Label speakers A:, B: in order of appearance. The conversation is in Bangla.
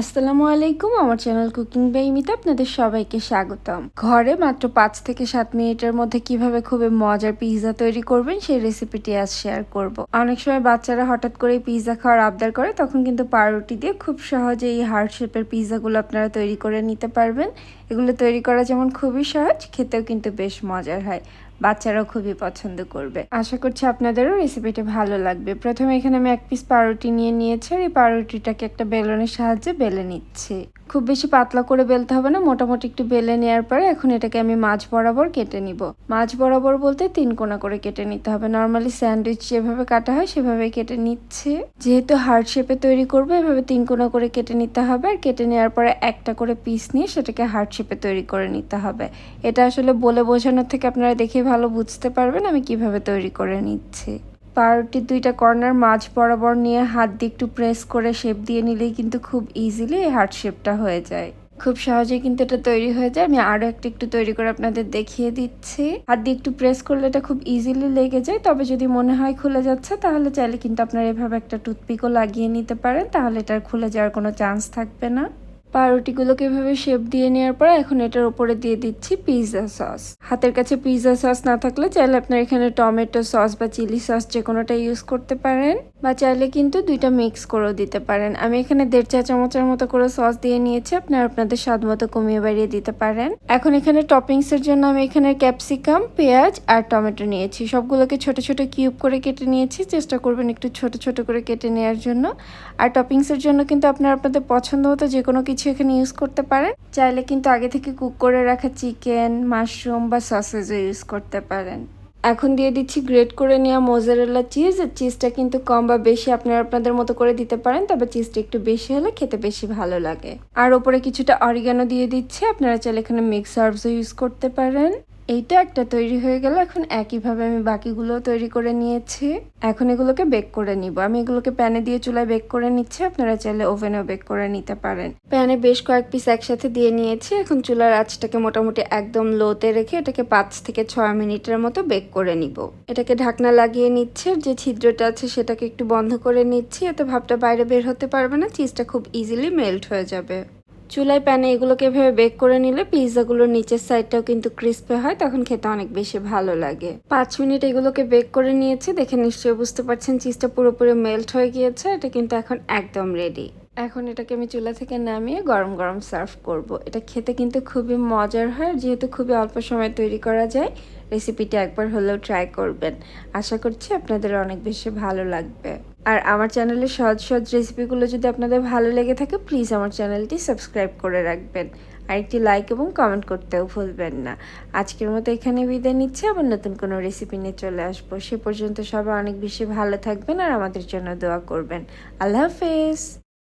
A: আসসালামু আলাইকুম, আমার চ্যানেল কুকিং বেইমিতে আপনাদের সবাইকে স্বাগতম। ঘরে মাত্র পাঁচ থেকে সাত মিনিটের মধ্যে কীভাবে খুবই মজার পিৎজা তৈরি করবেন, সেই রেসিপিটি আজ শেয়ার করব। অনেক সময় বাচ্চারা হঠাৎ করে পিৎজা খাওয়ার আবদার করে, তখন কিন্তু পাউরুটি দিয়ে খুব সহজে এই হার্ড শেপের পিৎজাগুলো আপনারা তৈরি করে নিতে পারবেন। এগুলো তৈরি করা যেমন খুবই সহজ, খেতেও কিন্তু বেশ মজার হয়। বাচ্চারাও খুবই পছন্দ করবে। আশা করছি আপনাদেরও রেসিপিটা ভালো লাগবে। প্রথমে এখানে আমি এক পিস পাউরুটি নিয়ে নিয়েছি আর এই পাউরুটিটাকে একটা বেলনের সাহায্যে বেলে নিচ্ছি। খুব বেশি পাতলা করে বেলতে হবে না, মোটামুটি একটু বেলে নেওয়ার পরে এখন এটাকে আমি মাছ বরাবর কেটে নিব। মাছ বরাবর বলতে তিন কোনা করে কেটে নিতে হবে। নর্মালি স্যান্ডউইচ যেভাবে কাটা হয় সেভাবে কেটে নিচ্ছে। যেহেতু হার্ড শেপে তৈরি করব, এভাবে তিন কোনা করে কেটে নিতে হবে। আর কেটে নেওয়ার পরে একটা করে পিস নিয়ে সেটাকে হার্ড শেপে তৈরি করে নিতে হবে। এটা আসলে বলে বোঝানোর থেকে আপনারা দেখে ভালো বুঝতে পারবেন আমি কীভাবে তৈরি করে নিচ্ছি। পাউরুটির দুইটা কর্নার মাছ বরাবর নিয়ে হাত দিয়ে একটু প্রেস করে শেপ দিয়ে নিলেই কিন্তু খুব ইজিলি এই হার্ট শেপটা হয়ে যায়। খুব সহজেই কিন্তু এটা তৈরি হয়ে যায়। আমি আরও একটা একটু তৈরি করে আপনাদের দেখিয়ে দিচ্ছি। হাত দিয়ে একটু প্রেস করলে এটা খুব ইজিলি লেগে যায়। তবে যদি মনে হয় খুলে যাচ্ছে, তাহলে চাইলে কিন্তু আপনারা এভাবে একটা টুথপিকও লাগিয়ে নিতে পারেন। তাহলে এটার খুলে যাওয়ার কোনো চান্স থাকবে না। পাউরুটিগুলোকে এভাবে শেপ দিয়ে নেওয়ার পর এখন এটার উপরে দিয়ে দিচ্ছি পিৎজা সস হাতের কাছে পিৎজা সস না থাকলে চাইলে আপনার এখানে টমেটো সস বা চিলি সস যে কোনোটা ইউজ করতে পারেন বা চাইলে কিন্তু দুইটা মিক্স করেও দিতে পারেন। আমি এখানে দেড় চা চামচের মতো করে সস দিয়ে নিয়েছি, আপনারা আপনাদের স্বাদ মতো কমিয়ে বাড়িয়ে দিতে পারেন। এখন এখানে টপিংস এর জন্য আমি এখানে ক্যাপসিকাম পেঁয়াজ আর টমেটো নিয়েছি। সবগুলোকে ছোট ছোট কিউব করে কেটে নিয়েছি, চেষ্টা করবেন একটু ছোট ছোট করে কেটে নেওয়ার জন্য। আর টপিংস এর জন্য কিন্তু আপনারা আপনাদের পছন্দ মতো যে কোনো কিছু এখানে ইউজ করতে পারেন। চাইলে কিন্তু আগে থেকে কুক করে রাখা চিকেন মাশরুম বা সসেজও ইউজ করতে পারেন। এখন দিয়ে দিচ্ছি গ্রেট করে নেওয়া মোজারেলা চিজ আর চিজটা কিন্তু কম বা বেশি আপনারা আপনাদের মতো করে দিতে পারেন, তবে চিজটা একটু বেশি হলে খেতে বেশি ভালো লাগে। আর ওপরে কিছুটা অরিগানো দিয়ে দিচ্ছে। আপনারা চাইলে এখানে মিক্স হার্বসও ইউজ করতে পারেন। এইটা একটা তৈরি হয়ে গেল, এখন একইভাবে আমি বাকিগুলো তৈরি করে নিয়েছি। এখন এগুলোকে বেক করে নিব। আমি এগুলোকে প্যানে দিয়ে চুলায় বেক করে নিচ্ছি, আপনারা চাইলে ওভেনেও বেক করে নিতে পারেন। প্যানে বেশ কয়েক পিস একসাথে দিয়ে নিয়েছি, এখন চুলার আঁচটাকে মোটামুটি একদম লোতে রেখে এটাকে পাঁচ থেকে ছয় মিনিটের মতো বেক করে নিব। এটাকে ঢাকনা লাগিয়ে নিচ্ছে, যে ছিদ্রটা আছে সেটাকে একটু বন্ধ করে নিচ্ছি, এতে ভাবটা বাইরে বের হতে পারবে না চিজটা খুব ইজিলি মেল্ট হয়ে যাবে। চুলায় প্যানে এগুলোকে এভাবে বেক করে নিলে পিৎজাগুলোর নিচের সাইডটাও কিন্তু ক্রিস্পে হয়, তখন খেতে অনেক বেশি ভালো লাগে। পাঁচ মিনিট এগুলোকে বেক করে নিয়েছি, দেখে নিশ্চয়ই বুঝতে পারছেন চিজটা পুরোপুরি মেল্ট হয়ে গিয়েছে, এটা কিন্তু এখন একদম রেডি এখন এটাকে আমি চুলা থেকে নামিয়ে গরম গরম সার্ভ করব। এটা খেতে কিন্তু খুবই মজার হয় যেহেতু খুবই অল্প সময় তৈরি করা যায়, রেসিপিটা একবার হলেও ট্রাই করবেন। আশা করছি আপনাদের অনেক বেশি ভালো লাগবে। আর আমার চ্যানেলের সহজ সহজ রেসিপিগুলো যদি আপনাদের ভালো লেগে থাকে প্লিজ আমার চ্যানেলটি সাবস্ক্রাইব করে রাখবেন। আর একটি লাইক এবং কমেন্ট করতেও ভুলবেন না। আজকের মতো এখানে বিদায় নিচ্ছে। আবার নতুন কোনো রেসিপি নিয়ে চলে আসব। সে পর্যন্ত সবাই অনেক বেশি ভালো থাকবেন আর আমাদের জন্য দোয়া করবেন। আল্লাহ হাফেজ।